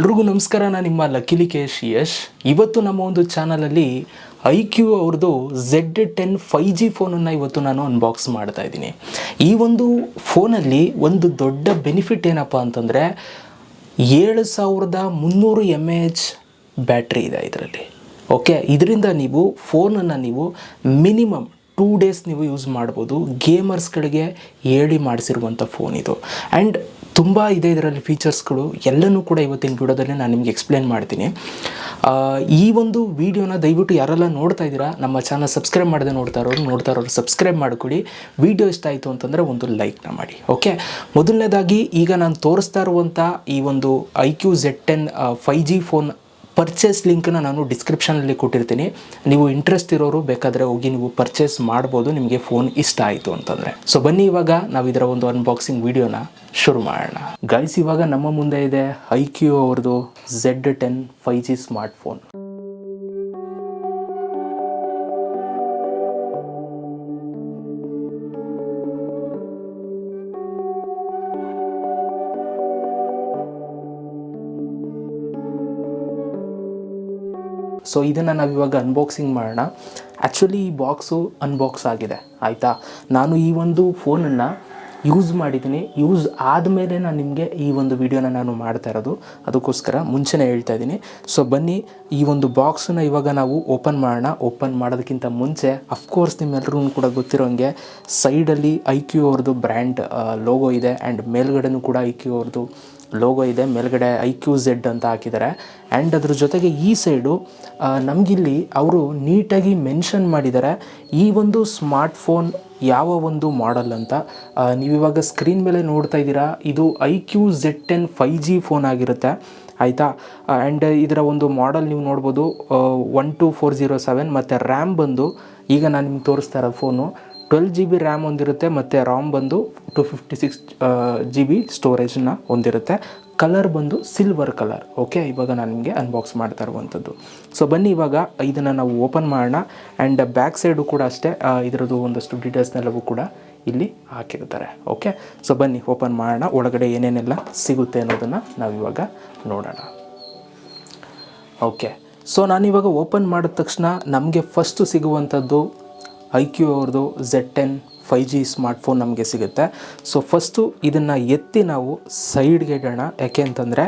ಎಲ್ರಿಗೂ ನಮಸ್ಕಾರ, ನಾನು ನಿಮ್ಮ ಲಕಿಲಿ ಕೇಶ್ ಯಶ್. ಇವತ್ತು ನಮ್ಮ ಒಂದು ಚಾನಲಲ್ಲಿ ಐ ಕ್ಯೂ ಅವ್ರದ್ದು ಝೆಡ್ ಟೆನ್ ಫೈ ಜಿ ಫೋನನ್ನು ಇವತ್ತು ನಾನು ಅನ್ಬಾಕ್ಸ್ ಮಾಡ್ತಾ ಇದ್ದೀನಿ. ಈ ಒಂದು ಫೋನಲ್ಲಿ ಒಂದು ದೊಡ್ಡ ಬೆನಿಫಿಟ್ ಏನಪ್ಪ ಅಂತಂದರೆ ಏಳು ಸಾವಿರದ ಮುನ್ನೂರು ಎಂ ಎಚ್ ಬ್ಯಾಟ್ರಿ ಇದೆ ಇದರಲ್ಲಿ. ಓಕೆ ಇದರಿಂದ ನೀವು ಫೋನನ್ನು ನೀವು ಮಿನಿಮಮ್ ಟೂ ಡೇಸ್ ನೀವು ಯೂಸ್ ಮಾಡ್ಬೋದು. ಗೇಮರ್ಸ್ಗಳಿಗೆ ಹೇಳಿ ಮಾಡಿಸಿರುವಂಥ ಫೋನ್ ಇದು. ಆ್ಯಂಡ್ ತುಂಬ ಇದೆ ಇದರಲ್ಲಿ ಫೀಚರ್ಸ್ಗಳು ಎಲ್ಲನೂ ಕೂಡ ಇವತ್ತಿನ ವಿಡಿಯೋದಲ್ಲಿ ನಾನು ನಿಮಗೆ ಎಕ್ಸ್ಪ್ಲೇನ್ ಮಾಡ್ತೀನಿ. ಈ ಒಂದು ವಿಡಿಯೋನ ದಯವಿಟ್ಟು ಯಾರೆಲ್ಲ ನೋಡ್ತಾ ಇದ್ದೀರಾ, ನಮ್ಮ ಚಾನಲ್ ಸಬ್ಸ್ಕ್ರೈಬ್ ಮಾಡದೆ ನೋಡ್ತಾ ಇರೋರು ನೋಡ್ತಾ ಇರೋರು ಸಬ್ಸ್ಕ್ರೈಬ್ ಮಾಡ್ಕೊಳ್ಳಿ. ವಿಡಿಯೋ ಇಷ್ಟ ಆಯಿತು ಅಂತಂದರೆ ಒಂದು ಲೈಕ್ನ ಮಾಡಿ ಓಕೆ ಮೊದಲನೇದಾಗಿ ಈಗ ನಾನು ತೋರಿಸ್ತಾ ಇರುವಂಥ ಈ ಒಂದು iQOO Z ten five G phone purchase ಲಿಂಕ್ನ ನಾನು ಡಿಸ್ಕ್ರಿಪ್ಷನಲ್ಲಿ ಕೊಟ್ಟಿರ್ತೀನಿ. ನೀವು ಇಂಟ್ರೆಸ್ಟ್ ಇರೋರು ಬೇಕಾದರೆ ಹೋಗಿ ನೀವು ಪರ್ಚೇಸ್ ಮಾಡ್ಬೋದು, ನಿಮಗೆ ಫೋನ್ ಇಷ್ಟ ಆಯಿತು ಅಂತಂದರೆ. ಸೊ ಬನ್ನಿ ಇವಾಗ ನಾವು ಇದರ ಒಂದು ಅನ್ಬಾಕ್ಸಿಂಗ್ ವಿಡಿಯೋನ ಶುರು ಮಾಡೋಣ. ಗೈಸ್ ಇವಾಗ ನಮ್ಮ ಮುಂದೆ ಇದೆ ಐ ಕ್ಯೂ ಅವ್ರದ್ದು Z ten five G smart so ಇದನ್ನು ನಾವು ಇವಾಗ ಅನ್ಬಾಕ್ಸಿಂಗ್ ಮಾಡೋಣ. ಆ್ಯಕ್ಚುಲಿ ಈ ಬಾಕ್ಸು ಅನ್ಬಾಕ್ಸ್ ಆಗಿದೆ. ಆಯಿತಾ? ನಾನು ಈ ಒಂದು ಫೋನನ್ನು ಯೂಸ್ ಮಾಡಿದ್ದೀನಿ. ಯೂಸ್ ಆದಮೇಲೆ ನಾನು ನಿಮಗೆ ಈ ಒಂದು ವಿಡಿಯೋನ ನಾನು ಮಾಡ್ತಾ ಇರೋದು. ಅದಕ್ಕೋಸ್ಕರ ಮುಂಚೆನೇ ಹೇಳ್ತಾ ಇದ್ದೀನಿ. ಸೊ ಬನ್ನಿ, ಈ ಒಂದು ಬಾಕ್ಸನ್ನ ಇವಾಗ ನಾವು ಓಪನ್ ಮಾಡೋಣ. ಓಪನ್ ಮಾಡೋದಕ್ಕಿಂತ ಮುಂಚೆ ಅಫ್ಕೋರ್ಸ್ ನಿಮ್ಮೆಲ್ಲರೂ ಕೂಡ ಗೊತ್ತಿರೋಂಗೆ ಸೈಡಲ್ಲಿ ಐ ಕ್ಯೂ ಅವ್ರದ್ದು ಬ್ರ್ಯಾಂಡ್ ಲೋಗೋ ಇದೆ. ಆ್ಯಂಡ್ ಮೇಲ್ಗಡೆನೂ ಕೂಡ ಐ ಕ್ಯೂ ಅವ್ರದ್ದು ಲೋಗೋ ಇದೆ, ಮೇಲ್ಗಡೆ ಐ ಕ್ಯೂ ಝೆಡ್ ಅಂತ ಹಾಕಿದ್ದಾರೆ. ಆ್ಯಂಡ್ ಅದ್ರ ಜೊತೆಗೆ ಈ ಸೈಡು ನಮಗಿಲ್ಲಿ ಅವರು ನೀಟಾಗಿ ಮೆನ್ಷನ್ ಮಾಡಿದ್ದಾರೆ, ಈ ಒಂದು ಸ್ಮಾರ್ಟ್ ಫೋನ್ ಯಾವ ಒಂದು ಮಾಡೆಲ್ ಅಂತ. ನೀವಿವಾಗ ಸ್ಕ್ರೀನ್ ಮೇಲೆ ನೋಡ್ತಾ ಇದ್ದೀರಾ, ಇದು iQOO Z ten five G phone ಆಗಿರುತ್ತೆ. ಆಯಿತಾ? ಆ್ಯಂಡ್ ಇದರ ಒಂದು ಮಾಡೆಲ್ ನೀವು ನೋಡ್ಬೋದು one two four zero seven ಮತ್ತು ರ್ಯಾಮ್ ಬಂದು, ಈಗ ನಾನು ನಿಮ್ಗೆ ತೋರಿಸ್ತಾ ಇರೋ phone twelve G B RAM ಹೊಂದಿರುತ್ತೆ ಮತ್ತು ರಾಮ್ ಬಂದು two fifty six G B ಸ್ಟೋರೇಜನ್ನ ಹೊಂದಿರುತ್ತೆ ಕಲರ್ ಬಂದು ಸಿಲ್ವರ್ ಕಲರ್ ಓಕೆ ಇವಾಗ ನಾನು ನಿಮಗೆ ಅನ್ಬಾಕ್ಸ್ ಮಾಡ್ತಾ ಇರುವಂಥದ್ದು. ಸೊ ಬನ್ನಿ ಇವಾಗ ಇದನ್ನು ನಾವು ಓಪನ್ ಮಾಡೋಣ. ಆ್ಯಂಡ್ ಬ್ಯಾಕ್ ಸೈಡು ಕೂಡ ಅಷ್ಟೇ ಇದರದ್ದು ಒಂದಷ್ಟು ಡೀಟೇಲ್ಸ್ನೆಲ್ಲವೂ ಕೂಡ ಇಲ್ಲಿ ಹಾಕಿರ್ತಾರೆ ಓಕೆ ಸೊ ಬನ್ನಿ ಓಪನ್ ಮಾಡೋಣ. ಒಳಗಡೆ ಏನೇನೆಲ್ಲ ಸಿಗುತ್ತೆ ಅನ್ನೋದನ್ನು ನಾವಿವಾಗ ನೋಡೋಣ. ಓಕೆ ಸೊ ನಾನಿವಾಗ ಓಪನ್ ಮಾಡಿದ ತಕ್ಷಣ ನಮಗೆ ಫಸ್ಟು ಸಿಗುವಂಥದ್ದು ಐ ಕ್ಯೂ ಅವ್ರದ್ದು Z ten five G smartphone ನಮಗೆ ಸಿಗುತ್ತೆ. ಸೊ ಫಸ್ಟು ಇದನ್ನು ಎತ್ತಿ ನಾವು ಸೈಡ್ಗೆ ಇಡೋಣ. ಯಾಕೆ ಅಂತಂದರೆ,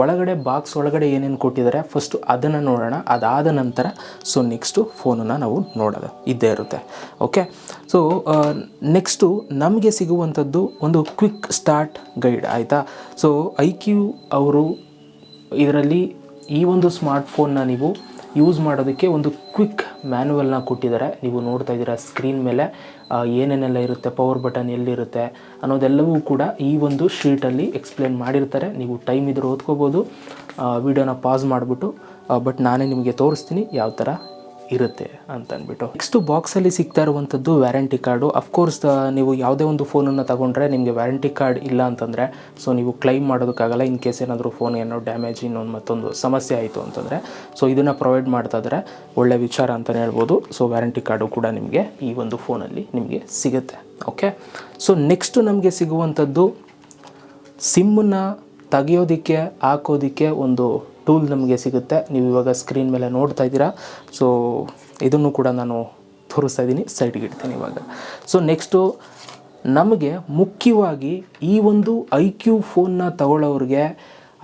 ಒಳಗಡೆ ಬಾಕ್ಸ್ ಒಳಗಡೆ ಏನೇನು ಕೊಟ್ಟಿದ್ದಾರೆ ಫಸ್ಟು ಅದನ್ನು ನೋಡೋಣ. ಅದಾದ ನಂತರ ಸೊ ನೆಕ್ಸ್ಟು ಫೋನನ್ನು ನಾವು ನೋಡೋದು. ಇದ್ದೇ ಇರುತ್ತೆ. ಓಕೆ ಸೊ ನೆಕ್ಸ್ಟು ನಮಗೆ ಸಿಗುವಂಥದ್ದು ಒಂದು ಕ್ವಿಕ್ ಸ್ಟಾರ್ಟ್ ಗೈಡ್ ಆಯಿತಾ? ಸೊ ಐ ಕ್ಯೂ ಅವರು ಇದರಲ್ಲಿ ಈ ಒಂದು ಸ್ಮಾರ್ಟ್ಫೋನ್ನ ನೀವು ಯೂಸ್ ಮಾಡೋದಕ್ಕೆ ಒಂದು ಕ್ವಿಕ್ ಮ್ಯಾನುವಲ್ನ ಕೊಟ್ಟಿದ್ದಾರೆ. ನೀವು ನೋಡ್ತಾ ಇದ್ದೀರಾ ಸ್ಕ್ರೀನ್ ಮೇಲೆ ಏನೇನೆಲ್ಲ ಇರುತ್ತೆ ಪವರ್ ಬಟನ್ ಎಲ್ಲಿರುತ್ತೆ ಅನ್ನೋದೆಲ್ಲವೂ ಕೂಡ ಈ ಒಂದು ಶೀಟಲ್ಲಿ ಎಕ್ಸ್ಪ್ಲೇನ್ ಮಾಡಿರ್ತಾರೆ. ನೀವು ಟೈಮ್ ಇದ್ರೆ ಓದ್ಕೋಬೋದು. ವಿಡಿಯೋನ ಪಾಸ್ ಮಾಡಿಬಿಟ್ಟು ಬಟ್ ನಾನೇ ನಿಮಗೆ ತೋರಿಸ್ತೀನಿ ಯಾವ ಥರ ಇರುತ್ತೆ ಅಂತ ಅಂದ್ಬಿಟ್ಟು ನೆಕ್ಸ್ಟ್ ಬಾಕ್ಸಲ್ಲಿ ಸಿಗ್ತಾ ಇರುವಂಥದ್ದು ವ್ಯಾರಂಟಿ ಕಾರ್ಡು ಅಫ್ಕೋರ್ಸ್ ನೀವು ಯಾವುದೇ ಒಂದು ಫೋನನ್ನು ತಗೊಂಡ್ರೆ ನಿಮಗೆ ವ್ಯಾರಂಟಿ ಕಾರ್ಡ್ ಇಲ್ಲ ಅಂತಂದರೆ ಸೊ ನೀವು ಕ್ಲೈಮ್ ಮಾಡೋದಕ್ಕಾಗಲ್ಲ. ಇನ್ ಕೇಸ್ ಏನಾದರೂ ಫೋನ್ ಏನೋ ಡ್ಯಾಮೇಜ್ ಇನ್ನೊಂದು ಮತ್ತೊಂದು ಸಮಸ್ಯೆ ಆಯಿತು ಅಂತಂದರೆ ಸೊ ಇದನ್ನು ಪ್ರೊವೈಡ್ ಮಾಡ್ತಾ ಇದ್ರೆ ಒಳ್ಳೆ ವಿಚಾರ ಅಂತಲೇ ಹೇಳ್ಬೋದು. ಸೊ ವ್ಯಾರಂಟಿ ಕಾರ್ಡು ಕೂಡ ನಿಮಗೆ ಈ ಒಂದು ಫೋನಲ್ಲಿ ನಿಮಗೆ ಸಿಗುತ್ತೆ. ಓಕೆ ಸೊ ನೆಕ್ಸ್ಟು ನಮಗೆ ಸಿಗುವಂಥದ್ದು ಸಿಮ್ಮನ್ನ ತೆಗೆಯೋದಕ್ಕೆ, ಹಾಕೋದಕ್ಕೆ ಒಂದು ಟೂಲ್ ನಮಗೆ ಸಿಗುತ್ತೆ. ನೀವು ಇವಾಗ ಸ್ಕ್ರೀನ್ ಮೇಲೆ ನೋಡ್ತಾ ಇದ್ದೀರಾ. ಸೊ ಇದನ್ನು ಕೂಡ ನಾನು ತೋರಿಸ್ತಾ ಇದ್ದೀನಿ. ಸೈಡ್ಗೆ ಇಡ್ತೀನಿ ಇವಾಗ. ಸೊ ನೆಕ್ಸ್ಟು ನಮಗೆ ಮುಖ್ಯವಾಗಿ ಈ ಒಂದು ಐ ಕ್ಯೂ ಫೋನ್ನ ತಗೊಳ್ಳೋರಿಗೆ,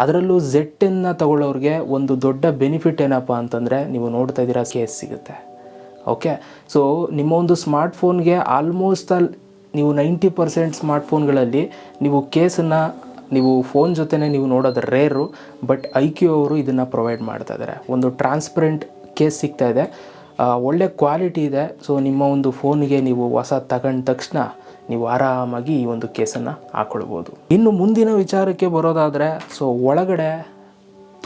ಅದರಲ್ಲೂ ಝೆಡ್ ಟೆನ್ನ ತಗೊಳ್ಳೋರಿಗೆ ಒಂದು ದೊಡ್ಡ ಬೆನಿಫಿಟ್ ಏನಪ್ಪ ಅಂತಂದರೆ, ನೀವು ನೋಡ್ತಾ ಇದ್ದೀರಾ ಕೇಸ್ ಸಿಗುತ್ತೆ. ಓಕೆ ಸೊ ನಿಮ್ಮ ಒಂದು ಸ್ಮಾರ್ಟ್ಫೋನ್ಗೆ ಆಲ್ಮೋಸ್ಟ್ ಅಲ್ಲಿ ನೀವು ನೈಂಟಿ ಪರ್ಸೆಂಟ್ ಸ್ಮಾರ್ಟ್ಫೋನ್ಗಳಲ್ಲಿ ನೀವು ಕೇಸನ್ನು ನೀವು ಫೋನ್ ಜೊತೆನೇ ನೀವು ನೋಡೋದು ರೇರು ಬಟ್ ಐ ಕ್ಯೂ ಅವರು ಇದನ್ನು ಪ್ರೊವೈಡ್ ಮಾಡ್ತಾ ಇದ್ದಾರೆ ಒಂದು ಟ್ರಾನ್ಸ್ಪರೆಂಟ್ ಕೇಸ್ ಸಿಗ್ತಾ ಇದೆ. ಒಳ್ಳೆ ಕ್ವಾಲಿಟಿ ಇದೆ. ಸೊ ನಿಮ್ಮ ಒಂದು ಫೋನಿಗೆ ನೀವು ಹೊಸ ತಗೊಂಡ ತಕ್ಷಣ ನೀವು ಆರಾಮಾಗಿ ಈ ಒಂದು ಕೇಸನ್ನು ಹಾಕ್ಕೊಳ್ಬೋದು ಇನ್ನು ಮುಂದಿನ ವಿಚಾರಕ್ಕೆ ಬರೋದಾದರೆ ಸೊ ಒಳಗಡೆ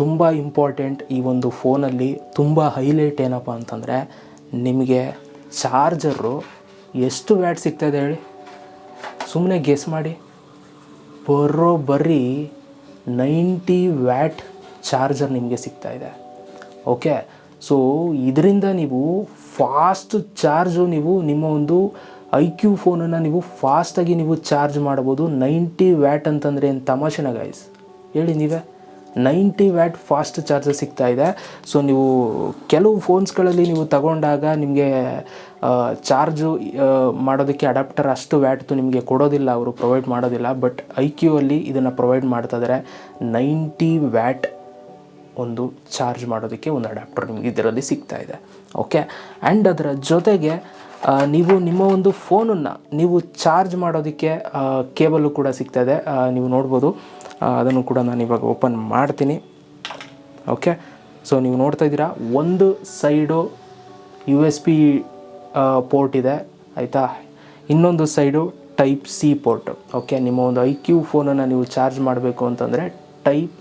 ತುಂಬ ಇಂಪಾರ್ಟೆಂಟ್ ಈ ಒಂದು ಫೋನಲ್ಲಿ ತುಂಬ ಹೈಲೈಟ್ ಏನಪ್ಪ ಅಂತಂದರೆ, ನಿಮಗೆ ಚಾರ್ಜರು ಎಷ್ಟು ವ್ಯಾಟ್ ಸಿಗ್ತಾಯಿದೆ ಹೇಳಿ? ಸುಮ್ಮನೆ ಗೆಸ್ ಮಾಡಿ. ಬರೋಬ್ಬರಿ ನೈಂಟಿ ವ್ಯಾಟ್ ಚಾರ್ಜರ್ ನಿಮಗೆ ಸಿಗ್ತಾ ಇದೆ. ಓಕೆ? ಸೊ, ಇದರಿಂದ ನೀವು ಫಾಸ್ಟ್ ಚಾರ್ಜು ನೀವು ನಿಮ್ಮ ಒಂದು ಐ ಕ್ಯೂ ಫೋನನ್ನು ನೀವು ಫಾಸ್ಟಾಗಿ ನೀವು ಚಾರ್ಜ್ ಮಾಡ್ಬೋದು. ನೈಂಟಿ ವ್ಯಾಟ್ ಅಂತಂದರೆ ಏನು ತಮಾಷೆನ ಗೈಸ್ ಹೇಳಿ ನೀವೇ. ನೈಂಟಿ ವ್ಯಾಟ್ ಫಾಸ್ಟ್ ಚಾರ್ಜರ್ ಸಿಗ್ತಾ ಇದೆ. ಸೊ, ನೀವು ಕೆಲವು ಫೋನ್ಸ್ಗಳಲ್ಲಿ ನೀವು ತಗೊಂಡಾಗ ನಿಮಗೆ ಚಾರ್ಜು ಮಾಡೋದಕ್ಕೆ ಅಡಾಪ್ಟರ್ ಅಷ್ಟು ವ್ಯಾಟ್ದು ನಿಮಗೆ ಕೊಡೋದಿಲ್ಲ, ಅವರು ಪ್ರೊವೈಡ್ ಮಾಡೋದಿಲ್ಲ ಬಟ್ ಐ ಕ್ಯೂ ಅಲ್ಲಿ ಇದನ್ನು ಪ್ರೊವೈಡ್ ಮಾಡ್ತಾ ಇದ್ದಾರೆ ನೈಂಟಿ ವ್ಯಾಟ್ ಒಂದು ಚಾರ್ಜ್ ಮಾಡೋದಕ್ಕೆ ಒಂದು ಅಡಾಪ್ಟರ್ ನಿಮಗೆ ಇದರಲ್ಲಿ ಸಿಗ್ತಾ ಇದೆ. ಓಕೆ ಆ್ಯಂಡ್ ಅದರ ಜೊತೆಗೆ ನೀವು ನಿಮ್ಮ ಒಂದು ಫೋನನ್ನು ನೀವು ಚಾರ್ಜ್ ಮಾಡೋದಕ್ಕೆ ಕೇಬಲ್ಲು ಕೂಡ ಸಿಗ್ತಾ ಇದೆ. ನೀವು ನೋಡ್ಬೋದು. ಅದನ್ನು ಕೂಡ ನಾನು ಇವಾಗ ಓಪನ್ ಮಾಡ್ತೀನಿ. ಓಕೆ ಸೊ ನೀವು ನೋಡ್ತಾ ಇದ್ದೀರಾ, ಒಂದು side U S B port ಇದೆ, ಆಯಿತಾ? ಇನ್ನೊಂದು side type C port okay ನಿಮ್ಮ ಒಂದು ಐ ಕ್ಯೂ ಫೋನನ್ನು ನೀವು ಚಾರ್ಜ್ ಮಾಡಬೇಕು ಅಂತಂದರೆ ಟೈಪ್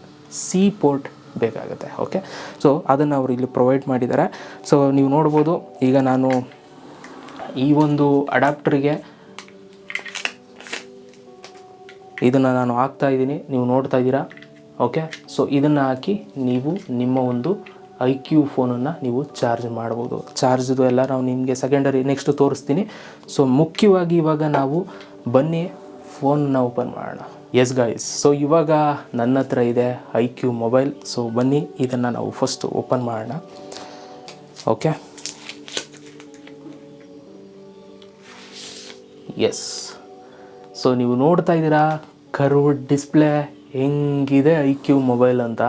ಸಿ ಪೋರ್ಟ್ ಬೇಕಾಗುತ್ತೆ. ಓಕೆ ಸೊ ಅದನ್ನು ಅವರು ಇಲ್ಲಿ ಪ್ರೊವೈಡ್ ಮಾಡಿದ್ದಾರೆ ಸೊ ನೀವು ನೋಡ್ಬೋದು, ಈಗ ನಾನು ಈ ಒಂದು ಅಡಾಪ್ಟರ್ಗೆ ಇದನ್ನು ನಾನು ಹಾಕ್ತಾ ಇದ್ದೀನಿ. ನೀವು ನೋಡ್ತಾ ಇದ್ದೀರಾ? ಓಕೆ ಸೊ ಇದನ್ನು ಹಾಕಿ ನೀವು ನಿಮ್ಮ ಒಂದು ಐ ಕ್ಯೂ ಫೋನನ್ನು ನೀವು ಚಾರ್ಜ್ ಮಾಡ್ಬೋದು. ಚಾರ್ಜ್ದು ಎಲ್ಲ ನಾವು ನಿಮಗೆ ಸೆಕೆಂಡರಿ ನೆಕ್ಸ್ಟ್ ತೋರಿಸ್ತೀನಿ. ಸೊ ಮುಖ್ಯವಾಗಿ ಇವಾಗ ನಾವು ಬನ್ನಿ ಫೋನ್ನ ಓಪನ್ ಮಾಡೋಣ. ಎಸ್ ಗಾಯ್ಸ್ ಸೊ ಇವಾಗ ನನ್ನ ಹತ್ರ ಇದೆ ಐ ಕ್ಯೂ ಮೊಬೈಲ್ ಸೊ ಬನ್ನಿ, ಇದನ್ನು ನಾವು ಫಸ್ಟ್ ಓಪನ್ ಮಾಡೋಣ. ಓಕೆ ಎಸ್ ಸೊ ನೀವು ನೋಡ್ತಾ ಇದ್ದೀರಾ ಕರ್ವ್ ಡಿಸ್ಪ್ಲೇ ಹೆಂಗಿದೆ ಐ ಕ್ಯೂ ಮೊಬೈಲ್ ಅಂತ.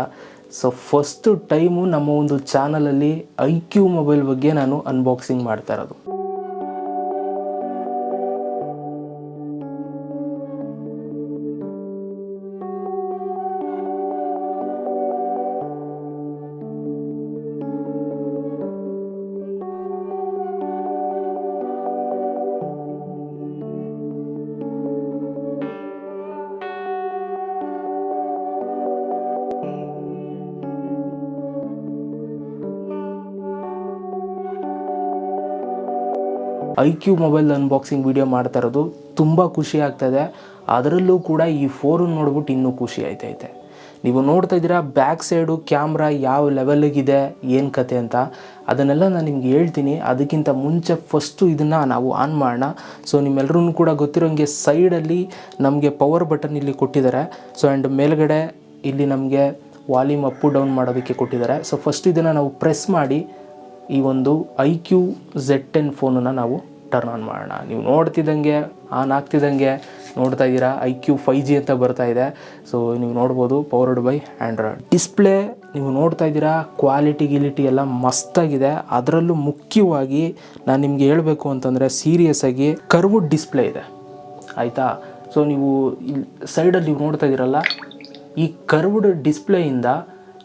ಸೊ ಫಸ್ಟು ಟೈಮು ನಮ್ಮ ಒಂದು ಚಾನಲಲ್ಲಿ ಐ ಕ್ಯೂ ಮೊಬೈಲ್ ಬಗ್ಗೆ ನಾನು ಅನ್ಬಾಕ್ಸಿಂಗ್ ಮಾಡ್ತಾ ಇರೋದು. IQOO mobile unboxing video ಮಾಡ್ತಾ ಇರೋದು ತುಂಬ ಖುಷಿ ಆಗ್ತಾಯಿದೆ ಅದರಲ್ಲೂ ಕೂಡ ಈ ಫೋನ್ ನೋಡ್ಬಿಟ್ಟು ಇನ್ನೂ ಖುಷಿ ಆಯ್ತೈತೆ. ನೀವು ನೋಡ್ತಾ ಇದ್ದೀರಾ ಬ್ಯಾಕ್ ಸೈಡು ಕ್ಯಾಮ್ರಾ ಯಾವ ಲೆವೆಲಿಗಿದೆ ಏನು ಕತೆ ಅಂತ. ಅದನ್ನೆಲ್ಲ ನಾನು ನಿಮ್ಗೆ ಹೇಳ್ತೀನಿ. ಅದಕ್ಕಿಂತ ಮುಂಚೆ ಫಸ್ಟು ಇದನ್ನು ನಾವು ಆನ್ ಮಾಡೋಣ. ಸೊ ನಿಮ್ಮೆಲ್ಲರೂ ಕೂಡ ಗೊತ್ತಿರೋಂಗೆ ಸೈಡಲ್ಲಿ ನಮಗೆ ಪವರ್ ಬಟನ್ ಇಲ್ಲಿ ಕೊಟ್ಟಿದ್ದಾರೆ. ಸೊ ಆ್ಯಂಡ್ ಮೇಲ್ಗಡೆ ಇಲ್ಲಿ ನಮಗೆ ವಾಲ್ಯೂಮ್ ಅಪ್ಪು ಡೌನ್ ಮಾಡೋದಕ್ಕೆ ಕೊಟ್ಟಿದ್ದಾರೆ. ಸೊ ಫಸ್ಟ್ ಇದನ್ನು ನಾವು ಪ್ರೆಸ್ ಮಾಡಿ ಈ ಒಂದು ಐ ಕ್ಯೂ ಝೆಡ್ ಟೆನ್ ಫೋನನ್ನು ನಾವು ಟರ್ನ್ ಆನ್ ಮಾಡೋಣ. ನೀವು ನೋಡ್ತಿದ್ದಂಗೆ ಆನ್ ಆಗ್ತಿದ್ದಂಗೆ ನೋಡ್ತಾ ಇದ್ದೀರಾ. ಐ ಕ್ಯೂ ಫೈ ಜಿ ಅಂತ ಬರ್ತಾ ಇದೆ. ಸೊ ನೀವು ನೋಡ್ಬೋದು ಪವರ್ಡ್ ಬೈ ಆ್ಯಂಡ್ರಾಯ್ಡ್ ಡಿಸ್ಪ್ಲೇ ನೀವು ನೋಡ್ತಾ ಇದ್ದೀರಾ ಕ್ವಾಲಿಟಿ ಗಿಲಿಟಿ ಎಲ್ಲ ಮಸ್ತಾಗಿದೆ ಅದರಲ್ಲೂ ಮುಖ್ಯವಾಗಿ ನಾನು ನಿಮಗೆ ಹೇಳಬೇಕು ಅಂತಂದರೆ ಸೀರಿಯಸ್ ಆಗಿ ಕರ್ವುಡ್ ಡಿಸ್ಪ್ಲೇ ಇದೆ. ಆಯಿತಾ? ಸೊ ನೀವು ಇಲ್ಲಿ ಸೈಡಲ್ಲಿ ನೀವು ನೋಡ್ತಾ ಇದ್ದೀರಲ್ಲ, ಈ ಕರ್ವ್ಡ್ ಡಿಸ್ಪ್ಲೇಯಿಂದ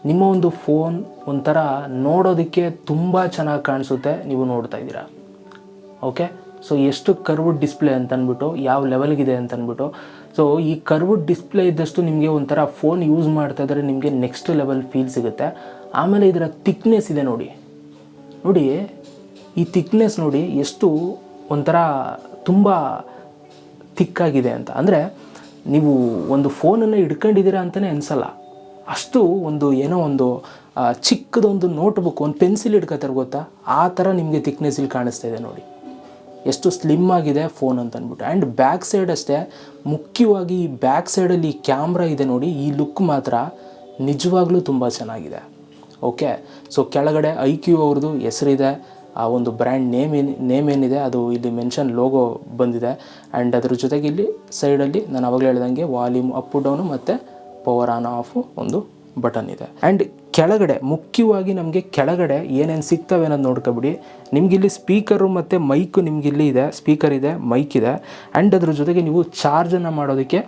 ನಿಮ್ಮ ಒಂದು ಫೋನ್ ಒಂಥರ ನೋಡೋದಕ್ಕೆ ತುಂಬ ಚೆನ್ನಾಗಿ ಕಾಣಿಸುತ್ತೆ ನೀವು ನೋಡ್ತಾ ಇದ್ದೀರಾ. ಓಕೆ ಸೊ ಎಷ್ಟು ಕರ್ವ್ಡ್ ಡಿಸ್ಪ್ಲೇ ಅಂತ ಅಂದ್ಬಿಟ್ಟು ಯಾವ ಲೆವೆಲ್ಗಿದೆ ಅಂತ ಅಂದ್ಬಿಟ್ಟು ಸೊ ಈ ಕರ್ವ್ಡ್ ಡಿಸ್ಪ್ಲೇ ಇದ್ದಷ್ಟು ನಿಮಗೆ ಒಂಥರ ಫೋನ್ ಯೂಸ್ ಮಾಡ್ತಾ ಇದ್ದರೆ ನಿಮಗೆ ನೆಕ್ಸ್ಟ್ ಲೆವೆಲ್ ಫೀಲ್ ಸಿಗುತ್ತೆ. ಆಮೇಲೆ ಇದರ ತಿಕ್ನೆಸ್ ಇದೆ ನೋಡಿ. ನೋಡಿ, ಈ ತಿಕ್ನೆಸ್ ನೋಡಿ ಎಷ್ಟು ಒಂಥರ ತುಂಬ ತಿಕ್ಕಾಗಿದೆ ಅಂತ. ಅಂದರೆ, ನೀವು ಒಂದು ಫೋನನ್ನು ಹಿಡ್ಕೊಂಡಿದ್ದೀರಾ ಅಂತಲೇ ಅನಿಸಲ್ಲ. ಅಷ್ಟು ಒಂದು ಏನೋ ಒಂದು ಚಿಕ್ಕದೊಂದು ನೋಟ್ಬುಕ್ ಒಂದು ಪೆನ್ಸಿಲ್ ಹಿಡ್ಕೋತಾರೆ ಗೊತ್ತಾ? ಆ ಥರ ನಿಮಗೆ ತಿಕ್ನೆಸ್ ಕಾಣಿಸ್ತಾ ಇದೆ ನೋಡಿ. ಎಷ್ಟು ಸ್ಲಿಮ್ ಆಗಿದೆ ಫೋನ್ ಅಂತ ಅಂದ್ಬಿಟ್ಟು. ಆ್ಯಂಡ್ ಬ್ಯಾಕ್ ಸೈಡ್ ಅಷ್ಟೇ, ಮುಖ್ಯವಾಗಿ ಈ ಬ್ಯಾಕ್ ಸೈಡಲ್ಲಿ ಕ್ಯಾಮ್ರಾ ಇದೆ ನೋಡಿ, ಈ ಲುಕ್ ಮಾತ್ರ ನಿಜವಾಗ್ಲೂ ತುಂಬ ಚೆನ್ನಾಗಿದೆ. ಓಕೆ ಸೊ ಕೆಳಗಡೆ ಐ ಕ್ಯೂ ಅವ್ರದ್ದು ಹೆಸರಿದೆ. ಆ ಒಂದು ಬ್ರ್ಯಾಂಡ್ ನೇಮ್ ಏನು ನೇಮ್ ಏನಿದೆ, ಅದು ಇಲ್ಲಿ ಮೆನ್ಷನ್ ಲೋಗೋ ಬಂದಿದೆ. ಆ್ಯಂಡ್ ಅದ್ರ ಜೊತೆಗೆ ಇಲ್ಲಿ ಸೈಡಲ್ಲಿ ನಾನು ಅವಾಗಲೇ ಹೇಳ್ದಂಗೆ ವಾಲ್ಯೂಮ್ ಅಪ್ ಡೌನು ಮತ್ತು ಪವರ್ ಆನ್ ಆಫ್ ಒಂದು ಬಟನ್ ಇದೆ. ಆ್ಯಂಡ್ ಕೆಳಗಡೆ, ಮುಖ್ಯವಾಗಿ ನಮಗೆ ಕೆಳಗಡೆ ಏನೇನು ಸಿಗ್ತವೆ ಅನ್ನೋದು ನೋಡ್ಕೊಬಿಡಿ. ನಿಮಗಿಲ್ಲಿ ಸ್ಪೀಕರು ಮತ್ತು ಮೈಕು ನಿಮಗಿಲ್ಲಿ ಇದೆ ಸ್ಪೀಕರ್ ಇದೆ ಮೈಕ್ ಇದೆ. ಆ್ಯಂಡ್ ಅದ್ರ ಜೊತೆಗೆ ನೀವು ಚಾರ್ಜನ್ನು ಮಾಡೋದಕ್ಕೆ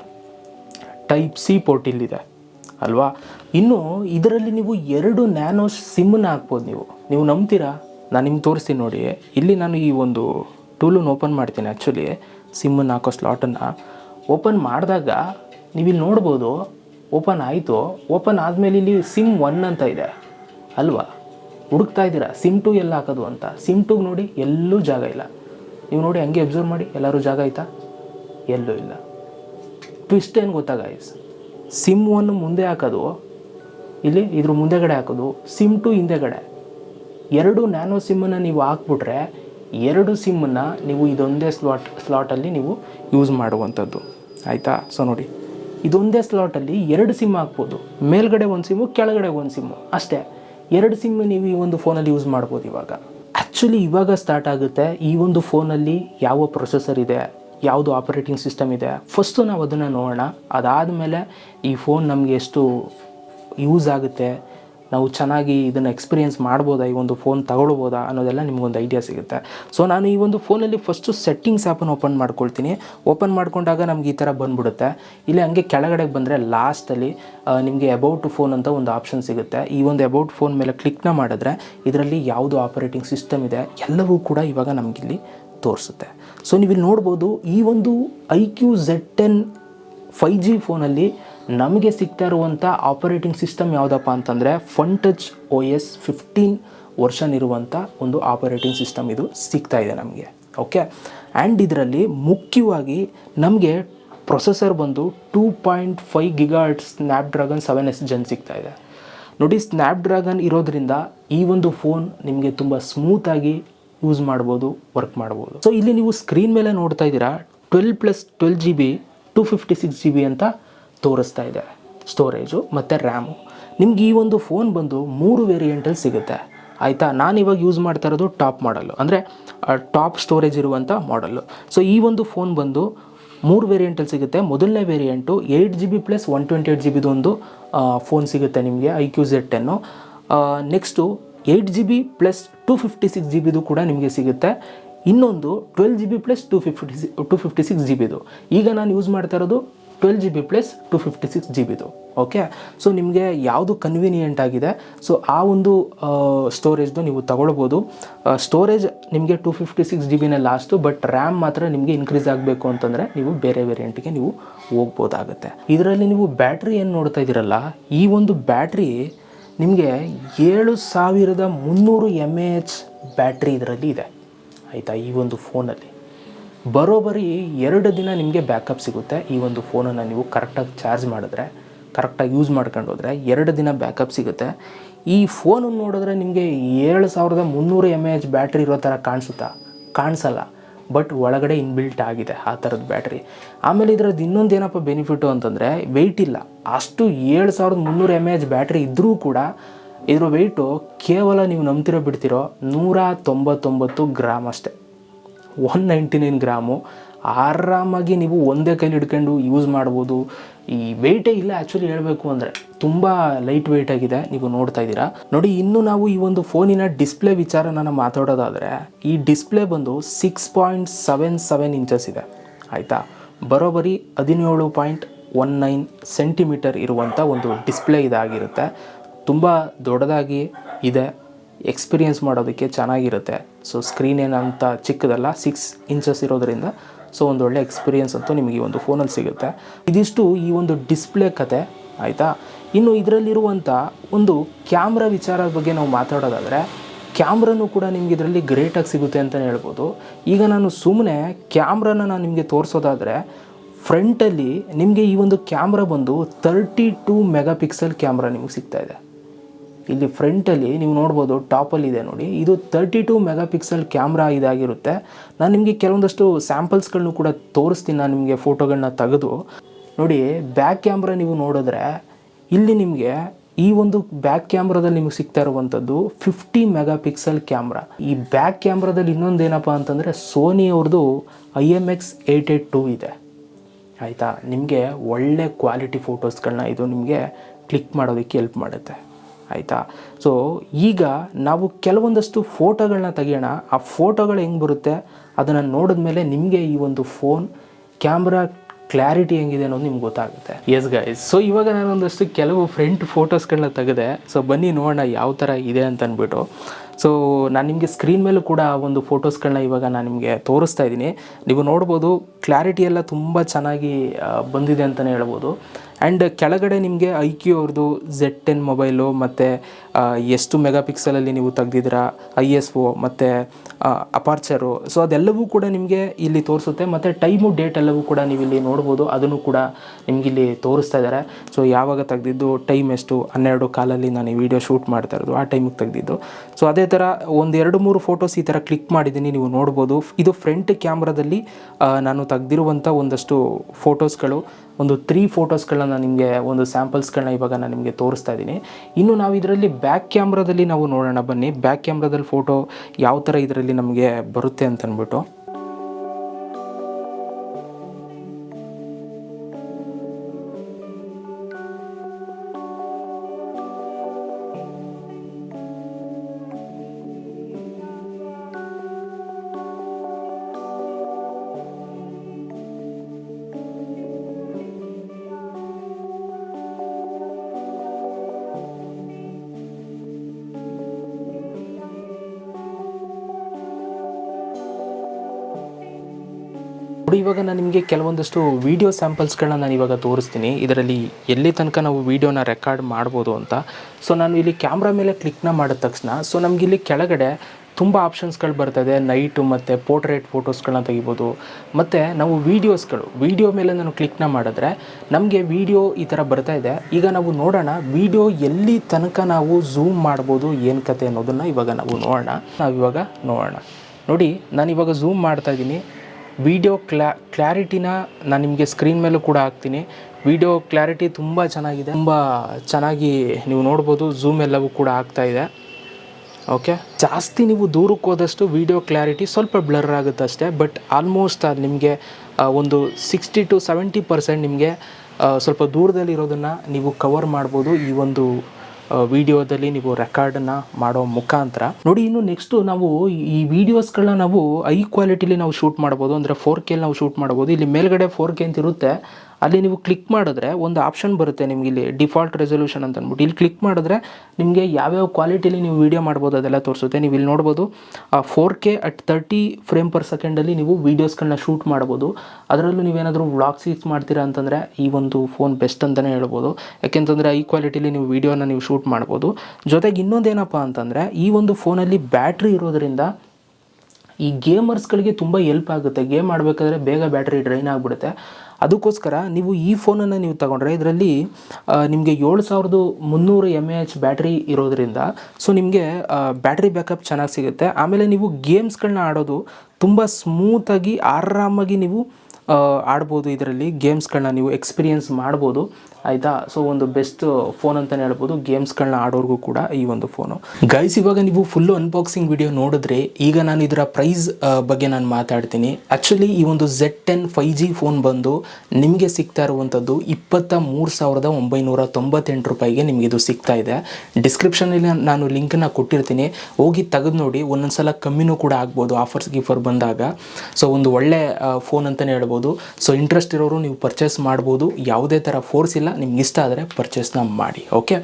ಟೈಪ್ ಸಿ ಪೋರ್ಟ್ ಇಲ್ಲಿದೆ. ಅಲ್ವಾ? ಇನ್ನು ಇದರಲ್ಲಿ ನೀವು ಎರಡು ನ್ಯಾನೋ ಸಿಮ್ಮನ್ನ ಹಾಕ್ಬೋದು ನೀವು. ನೀವು ನಂಬ್ತೀರಾ? ನಾನು ನಿಮ್ಗೆ ತೋರಿಸ್ತೀನಿ ನೋಡಿ. ಇಲ್ಲಿ ನಾನು ಈ ಒಂದು ಟೂಲನ್ನು ಓಪನ್ ಮಾಡ್ತೀನಿ ಆ್ಯಕ್ಚುಲಿ ಸಿಮ್ಮನ್ನು ಹಾಕೋ ಸ್ಲಾಟನ್ನು ಓಪನ್ ಮಾಡಿದಾಗ ನೀವಿಲ್ಲಿ ನೋಡ್ಬೋದು ಓಪನ್ ಆಯಿತು, ಓಪನ್ ಆದಮೇಲೆ ಇಲ್ಲಿ ಸಿಮ್ ಒನ್ ಅಂತ ಇದೆ. ಅಲ್ವಾ? ಹುಡುಕ್ತಾ ಇದ್ದೀರಾ? ಸಿಮ್ ಟು ಎಲ್ಲ ಹಾಕೋದು ಅಂತ? ಸಿಮ್ ಟುಗೆ ನೋಡಿ ಎಲ್ಲೂ ಜಾಗ ಇಲ್ಲ. ನೀವು ನೋಡಿ ಹಂಗೆ ಅಬ್ಸರ್ವ್ ಮಾಡಿ ಎಲ್ಲರೂ ಜಾಗ ಆಯಿತಾ? ಎಲ್ಲೂ ಇಲ್ಲ. ಟ್ವಿಸ್ಟ್ ಏನು ಗೊತ್ತಾ ಗಾಯ್ಸ್ ಸಿಮ್ ಒನ್ ಮುಂದೆ ಹಾಕೋದು, ಇಲ್ಲಿ ಇದ್ರ ಮುಂದೆಗಡೆ ಹಾಕೋದು, ಸಿಮ್ ಟು ಹಿಂದೆಗಡೆ. ಎರಡು ನ್ಯಾನೋ ಸಿಮ್ಮನ್ನು ನೀವು ಹಾಕ್ಬಿಟ್ರೆ, ಎರಡು ಸಿಮ್ಮನ್ನು ನೀವು ಇದೊಂದೇ ಸ್ಲಾಟ್ ಸ್ಲಾಟಲ್ಲಿ ನೀವು ಯೂಸ್ ಮಾಡುವಂಥದ್ದು. ಆಯಿತಾ? ಸೊ ನೋಡಿ. ಇದೊಂದೇ ಸ್ಲಾಟಲ್ಲಿ ಎರಡು ಸಿಮ್ ಹಾಕ್ಬೋದು. ಮೇಲ್ಗಡೆ ಒಂದು ಸಿಮ್ಮು ಕೆಳಗಡೆ ಒಂದು ಸಿಮ್ಮು ಅಷ್ಟೇ. ಎರಡು ಸಿಮ್ ನೀವು ಈ ಒಂದು ಫೋನಲ್ಲಿ ಯೂಸ್ ಮಾಡ್ಬೋದು ಇವಾಗ. ಆ್ಯಕ್ಚುಲಿ ಇವಾಗ ಸ್ಟಾರ್ಟ್ ಆಗುತ್ತೆ ಈ ಒಂದು ಫೋನಲ್ಲಿ ಯಾವ ಪ್ರೊಸೆಸರ್ ಇದೆ, ಯಾವುದು ಆಪರೇಟಿಂಗ್ ಸಿಸ್ಟಮ್ ಇದೆ. ಫಸ್ಟು ನಾವು ಅದನ್ನು ನೋಡೋಣ. ಅದಾದಮೇಲೆ ಈ ಫೋನ್ ನಮಗೆ ಎಷ್ಟು ಯೂಸ್ ಆಗುತ್ತೆ ನಾವು ಚೆನ್ನಾಗಿ ಇದನ್ನು ಎಕ್ಸ್ಪೀರಿಯೆನ್ಸ್ ಮಾಡ್ಬೋದಾ? ಈ ಒಂದು ಫೋನ್ ತಗೊಳ್ಬೋದಾ? ಅನ್ನೋದೆಲ್ಲ ನಿಮಗೊಂದು ಐಡಿಯಾ ಸಿಗುತ್ತೆ. ಸೊ ನಾನು ಈ ಒಂದು ಫೋನಲ್ಲಿ ಫಸ್ಟು ಸೆಟ್ಟಿಂಗ್ಸ್ ಆ್ಯಪನ್ನು ಓಪನ್ ಮಾಡ್ಕೊಳ್ತೀನಿ. ಓಪನ್ ಮಾಡ್ಕೊಂಡಾಗ ನಮ್ಗೆ ಈ ಥರ ಬಂದ್ಬಿಡುತ್ತೆ. ಇಲ್ಲಿ ಹಂಗೆ ಕೆಳಗಡೆ ಬಂದರೆ ಲಾಸ್ಟಲ್ಲಿ ನಿಮಗೆ ಅಬೌಟ್ ಫೋನ್ ಅಂತ ಒಂದು ಆಪ್ಷನ್ ಸಿಗುತ್ತೆ. ಈ ಒಂದು ಅಬೌಟ್ ಫೋನ್ ಮೇಲೆ ಕ್ಲಿಕ್ನ ಮಾಡಿದ್ರೆ ಇದರಲ್ಲಿ ಯಾವುದು ಆಪರೇಟಿಂಗ್ ಸಿಸ್ಟಮ್ ಇದೆ, ಎಲ್ಲವೂ ಕೂಡ ಇವಾಗ ನಮಗಿಲ್ಲಿ ತೋರಿಸುತ್ತೆ. ಸೊ ನೀವು ಇಲ್ಲಿ ನೋಡ್ಬೋದು ಈ ಒಂದು iQOO Z ten five G ಫೋನಲ್ಲಿ ನಮಗೆ ಸಿಗ್ತಾ ಇರುವಂಥ ಆಪರೇಟಿಂಗ್ ಸಿಸ್ಟಮ್ ಯಾವುದಪ್ಪ ಅಂತಂದರೆ fun touch O S fifteen version ಇರುವಂಥ ಒಂದು ಆಪರೇಟಿಂಗ್ ಸಿಸ್ಟಮ್ ಇದು ಸಿಗ್ತಾ ಇದೆ ನಮಗೆ ಓಕೆ ಆ್ಯಂಡ್ ಇದರಲ್ಲಿ ಮುಖ್ಯವಾಗಿ ನಮಗೆ ಪ್ರೊಸೆಸರ್ ಬಂದು ಟೂ ಪಾಯಿಂಟ್ ಫೈವ್ ಗಿಗಾಟ್ ಸ್ನ್ಯಾಪ್ಡ್ರ್ಯಾಗನ್ ಸೆವೆನ್ ಎಸ್ ಜನ್ ಸಿಗ್ತಾ ಇದೆ ನೋಡಿ ಸ್ನ್ಯಾಪ್ಡ್ರ್ಯಾಗನ್ ಇರೋದ್ರಿಂದ ಈ ಒಂದು ಫೋನ್ ನಿಮಗೆ ತುಂಬ ಸ್ಮೂತಾಗಿ ಯೂಸ್ ಮಾಡ್ಬೋದು ವರ್ಕ್ ಮಾಡ್ಬೋದು. ಸೊ ಇಲ್ಲಿ ನೀವು ಸ್ಕ್ರೀನ್ ಮೇಲೆ ನೋಡ್ತಾ ಇದ್ದೀರಾ twelve plus twelve G B two fifty six G B ಅಂತ ತೋರಿಸ್ತಾ ಇದೆ. ಸ್ಟೋರೇಜು ಮತ್ತು ರ್ಯಾಮು ನಿಮ್ಗೆ ಈ ಒಂದು ಫೋನ್ ಬಂದು ಮೂರು ವೇರಿಯೆಂಟಲ್ಲಿ ಸಿಗುತ್ತೆ. ಆಯಿತಾ? ನಾನು ಇವಾಗ ಯೂಸ್ ಮಾಡ್ತಾ ಇರೋದು ಟಾಪ್ ಮಾಡಲ್ಲು ಅಂದರೆ ಟಾಪ್ ಸ್ಟೋರೇಜ್ ಇರುವಂಥ ಮಾಡಲ್ಲು ಸೊ ಈ ಒಂದು ಫೋನ್ ಬಂದು ಮೂರು ವೇರಿಯಂಟಲ್ಲಿ ಸಿಗುತ್ತೆ. ಮೊದಲನೇ variant eight G B plus one twenty eight G ಬಿದೊಂದು phone ಸಿಗುತ್ತೆ ನಿಮಗೆ iQOO Z ten next eight G B plus two fifty six G ಬಿದು ಕೂಡ ನಿಮಗೆ ಸಿಗುತ್ತೆ. ಇನ್ನೊಂದು twelve G B plus two fifty C two fifty six G ಬಿದು ಈಗ ನಾನು use ಮಾಡ್ತಾ ಇರೋದು twelve G B plus two fifty six G ಬಿದು okay so ನಿಮಗೆ ಯಾವುದು ಕನ್ವೀನಿಯೆಂಟ್ ಆಗಿದೆ? ಸೊ ಆ ಒಂದು ಸ್ಟೋರೇಜ್ದು ನೀವು ತಗೊಳ್ಬೋದು. ಸ್ಟೋರೇಜ್ ನಿಮಗೆ ಟು ಫಿಫ್ಟಿ ಸಿಕ್ಸ್ ಜಿ ಬಿನೇ ಲಾಸ್ಟು ಬಟ್ ರ್ಯಾಮ್ ಮಾತ್ರ ನಿಮಗೆ ಇನ್ಕ್ರೀಸ್ ಆಗಬೇಕು ಅಂತಂದರೆ ನೀವು ಬೇರೆ ವೇರಿಯಂಟ್ಗೆ ನೀವು ಹೋಗ್ಬೋದಾಗುತ್ತೆ. ಇದರಲ್ಲಿ ನೀವು ಬ್ಯಾಟ್ರಿ ಏನು ನೋಡ್ತಾ ಇದ್ದೀರಲ್ಲ, ಈ ಒಂದು ಬ್ಯಾಟ್ರಿ ನಿಮಗೆ ಏಳು ಸಾವಿರದ ಮುನ್ನೂರು ಎಂ ಎ ಎಚ್ ಬ್ಯಾಟ್ರಿ ಇದರಲ್ಲಿ ಇದೆ. ಆಯಿತಾ? ಈ ಒಂದು ಫೋನಲ್ಲಿ ಬರೋಬ್ಬರಿ ಎರಡು ದಿನ ನಿಮಗೆ ಬ್ಯಾಕಪ್ ಸಿಗುತ್ತೆ. ಈ ಒಂದು ಫೋನನ್ನು ನೀವು ಕರೆಕ್ಟಾಗಿ ಚಾರ್ಜ್ ಮಾಡಿದ್ರೆ ಕರೆಕ್ಟಾಗಿ ಯೂಸ್ ಮಾಡ್ಕೊಂಡು ಹೋದರೆ ಎರಡು ದಿನ ಬ್ಯಾಕಪ್ ಸಿಗುತ್ತೆ. ಈ ಫೋನನ್ನು ನೋಡಿದ್ರೆ ನಿಮಗೆ ಏಳು ಸಾವಿರದ ಮುನ್ನೂರು ಎಂ ಎ ಎಚ್ ಬ್ಯಾಟ್ರಿ ಇರೋ ಥರ ಕಾಣಿಸುತ್ತಾ? ಕಾಣಿಸಲ್ಲ. ಬಟ್ ಒಳಗಡೆ ಇನ್ಬಿಲ್ಟ್ ಆಗಿದೆ ಆ ಥರದ ಬ್ಯಾಟ್ರಿ ಆಮೇಲೆ ಇದರದ್ದು ಇನ್ನೊಂದು ಏನಪ್ಪ ಬೆನಿಫಿಟು ಅಂತಂದರೆ ವೆಯ್ಟ್ ಇಲ್ಲ. ಅಷ್ಟು ಏಳು ಸಾವಿರದ ಮುನ್ನೂರು ಎಂ ಎ ಎಚ್ ಬ್ಯಾಟ್ರಿ ಇದ್ದರೂ ಕೂಡ ಇದರ ವೆಯ್ಟು ಕೇವಲ ನೀವು ನಂಬ್ತಿರೋ ಬಿಡ್ತಿರೋ ನೂರ ತೊಂಬತ್ತೊಂಬತ್ತು ಗ್ರಾಮ್ ಅಷ್ಟೇ. One ninety nine gram. ಆರಾಮಾಗಿ ನೀವು ಒಂದೇ ಕೈಲಿ ಹಿಡ್ಕೊಂಡು ಯೂಸ್ ಮಾಡ್ಬೋದು. ಈ ವೆಯ್ಟೇ ಇಲ್ಲ ಆ್ಯಕ್ಚುಲಿ ಹೇಳಬೇಕು ಅಂದರೆ. ತುಂಬ ಲೈಟ್ ವೆಯ್ಟ್ ಆಗಿದೆ, ನೀವು ನೋಡ್ತಾ ಇದ್ದೀರಾ. ನೋಡಿ, ಇನ್ನು ನಾವು ಈ ಒಂದು ಫೋನಿನ ಡಿಸ್ಪ್ಲೇ ವಿಚಾರ ನಾನು ಮಾತಾಡೋದಾದರೆ, ಈ ಡಿಸ್ಪ್ಲೇ ಬಂದು six point seven seven inches ಇದೆ. ಆಯಿತಾ? ಬರೋಬರಿ ಹದಿನೇಳು ಪಾಯಿಂಟ್ ಒನ್ ನೈನ್ ಸೆಂಟಿಮೀಟರ್ ಇರುವಂಥ ಒಂದು ಡಿಸ್ಪ್ಲೇ ಇದಾಗಿರುತ್ತೆ. ತುಂಬ ದೊಡ್ಡದಾಗಿ ಇದೆ. ಎಕ್ಸ್ಪೀರಿಯೆನ್ಸ್ ಮಾಡೋದಕ್ಕೆ ಚೆನ್ನಾಗಿರುತ್ತೆ. ಸೊ ಸ್ಕ್ರೀನ್ ಏನಂತ ಚಿಕ್ಕದಲ್ಲ ಸಿಕ್ಸ್ ಇಂಚಸ್ ಇರೋದರಿಂದ ಸೊ ಒಳ್ಳೆ ಎಕ್ಸ್ಪೀರಿಯೆನ್ಸ್ ಅಂತೂ ನಿಮಗೆ ಈ ಒಂದು ಫೋನಲ್ಲಿ ಸಿಗುತ್ತೆ. ಇದಿಷ್ಟು ಈ ಒಂದು ಡಿಸ್ಪ್ಲೇ ಕತೆ, ಆಯಿತಾ? ಇನ್ನು ಇದರಲ್ಲಿರುವಂಥ ಒಂದು ಕ್ಯಾಮ್ರಾ ವಿಚಾರದ ಬಗ್ಗೆ ನಾವು ಮಾತಾಡೋದಾದರೆ ಕ್ಯಾಮ್ರನೂ ಕೂಡ ನಿಮ್ಗೆ ಇದರಲ್ಲಿ ಗ್ರೇಟಾಗಿ ಸಿಗುತ್ತೆ ಅಂತಲೇ ಹೇಳ್ಬೋದು. ಈಗ ನಾನು ಸುಮ್ಮನೆ ಕ್ಯಾಮ್ರಾನ ನಾನು ನಿಮಗೆ ತೋರಿಸೋದಾದರೆ ಫ್ರಂಟಲ್ಲಿ ನಿಮಗೆ ಈ ಒಂದು ಕ್ಯಾಮ್ರಾ ಬಂದು thirty two mega pixel camera ನಿಮಗೆ ಸಿಗ್ತಾ ಇದೆ. ಇಲ್ಲಿ ಫ್ರಂಟಲ್ಲಿ ನೀವು ನೋಡ್ಬೋದು ಟಾಪಲ್ಲಿ ಇದೆ ನೋಡಿ. ಇದು thirty two mega pixel camera ಇದಾಗಿರುತ್ತೆ. ನಾನು ನಿಮಗೆ ಕೆಲವೊಂದಷ್ಟು ಸ್ಯಾಂಪಲ್ಸ್ಗಳನ್ನು ಕೂಡ ತೋರಿಸ್ತೀನಿ ನಾನು ನಿಮಗೆ ಫೋಟೋಗಳನ್ನ ತೆಗೆದು. ನೋಡಿ ಬ್ಯಾಕ್ ಕ್ಯಾಮ್ರಾ ನೀವು ನೋಡಿದ್ರೆ ಇಲ್ಲಿ ನಿಮಗೆ ಈ ಒಂದು ಬ್ಯಾಕ್ ಕ್ಯಾಮ್ರಾದಲ್ಲಿ ನಿಮಗೆ ಸಿಗ್ತಾ ಇರುವಂಥದ್ದು ಫಿಫ್ಟಿ ಮೆಗಾ ಪಿಕ್ಸೆಲ್ ಕ್ಯಾಮ್ರಾ ಈ ಬ್ಯಾಕ್ ಕ್ಯಾಮ್ರಾದಲ್ಲಿ ಇನ್ನೊಂದು ಏನಪ್ಪ ಅಂತಂದರೆ ಸೋನಿ ಅವ್ರದ್ದು I M X eight eight two ಇದೆ. ಆಯಿತಾ? ನಿಮಗೆ ಒಳ್ಳೆ ಕ್ವಾಲಿಟಿ ಫೋಟೋಸ್ಗಳನ್ನ ಇದು ನಿಮಗೆ ಕ್ಲಿಕ್ ಮಾಡೋದಕ್ಕೆ ಹೆಲ್ಪ್ ಮಾಡುತ್ತೆ. ಆಯಿತಾ? ಸೊ ಈಗ ನಾವು ಕೆಲವೊಂದಷ್ಟು ಫೋಟೋಗಳನ್ನ ತೆಗಿಯೋಣ. ಆ ಫೋಟೋಗಳು ಹೆಂಗೆ ಬರುತ್ತೆ? ಅದನ್ನು ನೋಡಿದ ಮೇಲೆ ನಿಮಗೆ ಈ ಒಂದು ಫೋನ್, ಕ್ಯಾಮ್ರಾ ಕ್ಲಾರಿಟಿ ಹೆಂಗಿದೆ ಅನ್ನೋದು ನಿಮ್ಗೆ ಗೊತ್ತಾಗುತ್ತೆ. ಎಸ್ ಗೈಸ್ ಸೊ ಇವಾಗ ನಾನು ಒಂದಷ್ಟು ಕೆಲವು ಫ್ರಂಟ್ ಫೋಟೋಸ್ಗಳನ್ನ ತೆಗೆದೆ. ಸೊ ಬನ್ನಿ ನೋಡೋಣ ಯಾವ ಥರ ಇದೆ ಅಂತ ಅಂದ್ಬಿಟ್ಟು ಸೊ ನಾನು ನಿಮಗೆ ಸ್ಕ್ರೀನ್ ಮೇಲೂ ಕೂಡ ಆ ಒಂದು ಫೋಟೋಸ್ಗಳನ್ನ ಇವಾಗ ನಾನು ನಿಮಗೆ ತೋರಿಸ್ತಾ ಇದ್ದೀನಿ. ನೀವು ನೋಡ್ಬೋದು ಕ್ಲಾರಿಟಿ ಎಲ್ಲ ತುಂಬ ಚೆನ್ನಾಗಿ ಬಂದಿದೆ ಅಂತಲೇ ಹೇಳ್ಬೋದು. ಆ್ಯಂಡ್ ಕೆಳಗಡೆ ನಿಮಗೆ ಐ ಕ್ಯೂ ಅವ್ರದ್ದು ಝೆಡ್ ಟೆನ್ ಮೊಬೈಲು ಮತ್ತು ಎಷ್ಟು ಮೆಗಾ ಪಿಕ್ಸಲಲ್ಲಿ ನೀವು ತೆಗ್ದಿದ್ದೀರಾ ಐ ಎಸ್ ಒ ಮತ್ತು ಅಪಾರ್ಚರು ಸೊ ಅದೆಲ್ಲವೂ ಕೂಡ ನಿಮಗೆ ಇಲ್ಲಿ ತೋರಿಸುತ್ತೆ. ಮತ್ತು ಟೈಮು ಡೇಟ್ ಎಲ್ಲವೂ ಕೂಡ ನೀವು ಇಲ್ಲಿ ನೋಡ್ಬೋದು. ಅದನ್ನು ಕೂಡ ನಿಮಗಿಲ್ಲಿ ತೋರಿಸ್ತಾ ಇದ್ದಾರೆ. ಸೊ ಯಾವಾಗ ತೆಗ್ದಿದ್ದು ಟೈಮ್ ಎಷ್ಟು? ಹನ್ನೆರಡು ಕಾಲಲ್ಲಿ ನಾನು ಈ ವಿಡಿಯೋ ಶೂಟ್ ಮಾಡ್ತಾ ಇರೋದು. ಆ ಟೈಮಿಗೆ ತೆಗ್ದಿದ್ದು. ಸೊ ಅದೇ ಥರ ಒಂದು ಎರಡು ಮೂರು ಫೋಟೋಸ್ ಈ ಥರ ಕ್ಲಿಕ್ ಮಾಡಿದ್ದೀನಿ, ನೀವು ನೋಡ್ಬೋದು. ಇದು ಫ್ರಂಟ್ ಕ್ಯಾಮ್ರಾದಲ್ಲಿ ನಾನು ತೆಗ್ದಿರುವಂಥ ಒಂದಷ್ಟು ಫೋಟೋಸ್ಗಳು ಒಂದು ತ್ರೀ ಫೋಟೋಸ್ಗಳನ್ನ ನಿಮಗೆ, ಒಂದು ಸ್ಯಾಂಪಲ್ಸ್ಗಳನ್ನ ಇವಾಗ ನಾನು ನಿಮಗೆ ತೋರಿಸ್ತಾ ಇದ್ದೀನಿ. ಇನ್ನು ನಾವು ಇದರಲ್ಲಿ ಬ್ಯಾಕ್ ಕ್ಯಾಮ್ರಾದಲ್ಲಿ ನಾವು ನೋಡೋಣ ಬನ್ನಿ. ಬ್ಯಾಕ್ ಕ್ಯಾಮ್ರಾದಲ್ಲಿ ಫೋಟೋ ಯಾವ ಥರ ಇದರಲ್ಲಿ ನಮಗೆ ಬರುತ್ತೆ ಅಂತ ಅಂದ್ಬಿಟ್ಟು ನೋಡಿ, ಇವಾಗ ನಾನು ನಿಮಗೆ ಕೆಲವೊಂದಷ್ಟು ವಿಡಿಯೋ ಸ್ಯಾಂಪಲ್ಸ್ಗಳನ್ನ ನಾನು ಇವಾಗ ತೋರಿಸ್ತೀನಿ. ಇದರಲ್ಲಿ ಎಲ್ಲಿ ತನಕ ನಾವು ವೀಡಿಯೋನ ರೆಕಾರ್ಡ್ ಮಾಡ್ಬೋದು ಅಂತ. ಸೊ ನಾನು ಇಲ್ಲಿ ಕ್ಯಾಮ್ರಾ ಮೇಲೆ ಕ್ಲಿಕ್ನ ಮಾಡಿದ ತಕ್ಷಣ ಸೊ ನಮಗೆ ಇಲ್ಲಿ ಕೆಳಗಡೆ ತುಂಬ ಆಪ್ಷನ್ಸ್ಗಳು ಬರ್ತದೆ. ನೈಟು ಮತ್ತು ಪೋರ್ಟ್ರೇಟ್ ಫೋಟೋಸ್ಗಳನ್ನ ತೆಗಿಬೋದು. ಮತ್ತು ನಾವು ವೀಡಿಯೋಸ್ಗಳು ವೀಡಿಯೋ ಮೇಲೆ ನಾನು ಕ್ಲಿಕ್ನ ಮಾಡಿದ್ರೆ ನಮಗೆ ವೀಡಿಯೋ ಈ ಥರ ಬರ್ತಾ ಇದೆ. ಈಗ ನಾವು ನೋಡೋಣ ವೀಡಿಯೋ ಎಲ್ಲಿ ತನಕ ನಾವು ಝೂಮ್ ಮಾಡ್ಬೋದು, ಏನು ಕತೆ ಅನ್ನೋದನ್ನು ಇವಾಗ ನಾವು ನೋಡೋಣ. ನಾವು ಇವಾಗ ನೋಡೋಣ. ನೋಡಿ, ನಾನು ಇವಾಗ ಝೂಮ್ ಮಾಡ್ತಾ ಇದ್ದೀನಿ. ವಿಡಿಯೋ ಕ್ಲಾ, ಕ್ಲಾರಿಟಿನ ನಾನು ನಿಮಗೆ ಸ್ಕ್ರೀನ್ ಮೇಲೂ ಕೂಡ ಹಾಕ್ತೀನಿ. ವಿಡಿಯೋ ಕ್ಲಾರಿಟಿ ತುಂಬ ಚೆನ್ನಾಗಿದೆ. ತುಂಬ ಚೆನ್ನಾಗಿ ನೀವು ನೋಡ್ಬೋದು. ಝೂಮ್ ಎಲ್ಲವೂ ಕೂಡ ಆಗ್ತಾ ಇದೆ. ಓಕೆ ಜಾಸ್ತಿ ನೀವು ದೂರಕ್ಕೆ ಹೋದಷ್ಟು ವಿಡಿಯೋ ಕ್ಲಾರಿಟಿ ಸ್ವಲ್ಪ ಬ್ಲರ್ ಆಗುತ್ತೆ ಅಷ್ಟೇ. ಬಟ್ ಆಲ್ಮೋಸ್ಟ್ ಅದು ನಿಮಗೆ ಒಂದು ಸಿಕ್ಸ್ಟಿ ಟು ಸೆವೆಂಟಿ ಪರ್ಸೆಂಟ್ ನಿಮಗೆ ಸ್ವಲ್ಪ ದೂರದಲ್ಲಿರೋದನ್ನು ನೀವು ಕವರ್ ಮಾಡ್ಬೋದು ಈ ಒಂದು ವಿಡಿಯೋದಲ್ಲಿ ನೀವು ರೆಕಾರ್ಡನ್ನು ಮಾಡೋ ಮುಖಾಂತರ. ನೋಡಿ, ಇನ್ನು ನೆಕ್ಸ್ಟು ನಾವು ಈ ವಿಡಿಯೋಸ್ಗಳನ್ನ ನಾವು ಐ ಕ್ವಾಲಿಟಿಲಿ ನಾವು ಶೂಟ್ ಮಾಡ್ಬೋದು ಅಂದರೆ ಫೋರ್ ಕೆಲಿ ನಾವು ಶೂಟ್ ಮಾಡ್ಬೋದು ಇಲ್ಲಿ ಮೇಲ್ಗಡೆ ಫೋರ್ ಕೆ ಅಂತ ಇರುತ್ತೆ. ಅಲ್ಲಿ ನೀವು ಕ್ಲಿಕ್ ಮಾಡಿದ್ರೆ ಒಂದು ಆಪ್ಷನ್ ಬರುತ್ತೆ ನಿಮ್ಗೆ ಇಲ್ಲಿ ಡಿಫಾಲ್ಟ್ ರೆಸೊಲ್ಯೂಷನ್ ಅಂತ ಅಂದ್ಬಿಟ್ಟು. ಇಲ್ಲಿ ಕ್ಲಿಕ್ ಮಾಡಿದ್ರೆ ನಿಮಗೆ ಯಾವ್ಯಾವ ಕ್ವಾಲಿಟಿಲಿ ನೀವು ವೀಡಿಯೋ ಮಾಡ್ಬೋದು ಅದೆಲ್ಲ ತೋರಿಸುತ್ತೆ. ನೀವು ಇಲ್ಲಿ ನೋಡ್ಬೋದು four K at thirty frame per ಸೆಕೆಂಡಲ್ಲಿ ನೀವು ವೀಡಿಯೋಸ್ಗಳನ್ನ ಶೂಟ್ ಮಾಡ್ಬೋದು. ಅದರಲ್ಲೂ ನೀವೇನಾದರೂ ವ್ಲಾಗ್ಸ್ ಯೂಸ್ ಮಾಡ್ತೀರಾ ಅಂತಂದರೆ ಈ ಒಂದು ಫೋನ್ ಬೆಸ್ಟ್ ಅಂತಲೇ ಹೇಳ್ಬೋದು. ಯಾಕೆಂತಂದರೆ ಈ ಕ್ವಾಲಿಟಿಲಿ ನೀವು ವೀಡಿಯೋನ ನೀವು ಶೂಟ್ ಮಾಡ್ಬೋದು. ಜೊತೆಗೆ ಇನ್ನೊಂದೇನಪ್ಪ ಅಂತಂದರೆ ಈ ಒಂದು ಫೋನಲ್ಲಿ ಬ್ಯಾಟ್ರಿ ಇರೋದರಿಂದ ಈ ಗೇಮರ್ಸ್ಗಳಿಗೆ ತುಂಬ ಹೆಲ್ಪ್ ಆಗುತ್ತೆ. ಗೇಮ್ ಆಡಬೇಕಾದ್ರೆ ಬೇಗ ಬ್ಯಾಟ್ರಿ ಡ್ರೈನ್ ಆಗಿಬಿಡುತ್ತೆ. ಅದಕ್ಕೋಸ್ಕರ ನೀವು ಈ ಫೋನನ್ನು ನೀವು ತಗೊಂಡ್ರೆ ಇದರಲ್ಲಿ ನಿಮಗೆ ಏಳು ಸಾವಿರದ ಮುನ್ನೂರು ಎಂ ಎ ಎಚ್ ಬ್ಯಾಟ್ರಿ ಇರೋದ್ರಿಂದ, ಸೊ ನಿಮಗೆ ಬ್ಯಾಟ್ರಿ ಬ್ಯಾಕಪ್ ಚೆನ್ನಾಗಿ ಸಿಗುತ್ತೆ. ಆಮೇಲೆ ನೀವು ಗೇಮ್ಸ್ಗಳನ್ನ ಆಡೋದು ತುಂಬ ಸ್ಮೂತಾಗಿ ಆರಾಮಾಗಿ ನೀವು ಆಡ್ಬೋದು ಇದರಲ್ಲಿ, ಗೇಮ್ಸ್ಗಳನ್ನ ನೀವು ಎಕ್ಸ್ಪೀರಿಯನ್ಸ್ ಮಾಡ್ಬೋದು. ಆಯಿತಾ? ಸೊ ಒಂದು ಬೆಸ್ಟ್ ಫೋನ್ ಅಂತಲೇ ಹೇಳ್ಬೋದು. ಗೇಮ್ಸ್ಗಳನ್ನ ಆಡೋರ್ಗೂ ಕೂಡ ಈ ಒಂದು ಫೋನು ಗೈಸ್ ಇವಾಗ ನೀವು ಫುಲ್ಲು ಅನ್ಬಾಕ್ಸಿಂಗ್ ವಿಡಿಯೋ ನೋಡಿದ್ರೆ ಈಗ ನಾನು ಇದರ ಪ್ರೈಸ್ ಬಗ್ಗೆ ನಾನು ಮಾತಾಡ್ತೀನಿ. ಆ್ಯಕ್ಚುಲಿ ಈ ಒಂದು Z ten five G phone ಬಂದು ನಿಮಗೆ ಸಿಗ್ತಾ ಇರುವಂಥದ್ದು ಇಪ್ಪತ್ತ ಮೂರು ಸಾವಿರದ ಒಂಬೈನೂರ ತೊಂಬತ್ತೆಂಟು ರೂಪಾಯಿಗೆ ನಿಮಗೆ ಇದು ಸಿಗ್ತಾ ಇದೆ. ಡಿಸ್ಕ್ರಿಪ್ಷನಲ್ಲಿ ನಾನು ಲಿಂಕನ್ನು ಕೊಟ್ಟಿರ್ತೀನಿ. ಹೋಗಿ ತೆಗೆದು ನೋಡಿ. ಒಂದೊಂದು ಸಲ ಕಮ್ಮಿನೂ ಕೂಡ ಆಗ್ಬೋದು ಆಫರ್ಸ್ ಗಿಫರ್ ಬಂದಾಗ. ಸೊ ಒಂದು ಒಳ್ಳೆ ಫೋನ್ ಅಂತಲೇ ಹೇಳ್ಬೋದು. ಸೊ ಇಂಟ್ರೆಸ್ಟ್ ಇರೋರು ನೀವು ಪರ್ಚೇಸ್ ಮಾಡ್ಬೋದು. ಯಾವುದೇ ಥರ ಫೋರ್ಸ್ ಇಲ್ಲ. ನಿಮ್ಗೆ ಇಷ್ಟ ಆದರೆ ಪರ್ಚೇಸ್ನ ಮಾಡಿ ಓಕೆ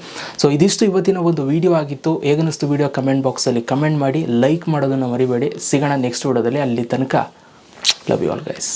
ಸೊ ಇದಿಷ್ಟು ಇವತ್ತಿನ ಒಂದು ವಿಡಿಯೋ ಆಗಿತ್ತು. ಹೇಗನ್ನಿಸ್ತು ವಿಡಿಯೋ ಕಮೆಂಟ್ ಬಾಕ್ಸಲ್ಲಿ ಕಮೆಂಟ್ ಮಾಡಿ ಲೈಕ್ ಮಾಡೋದನ್ನು ಮರಿಬೇಡಿ. ಸಿಗೋಣ ನೆಕ್ಸ್ಟ್ ವಿಡಿಯೋದಲ್ಲಿ ಅಲ್ಲಿ ತನಕ ಲವ್ ಯು ಆಲ್ ಗೈಸ್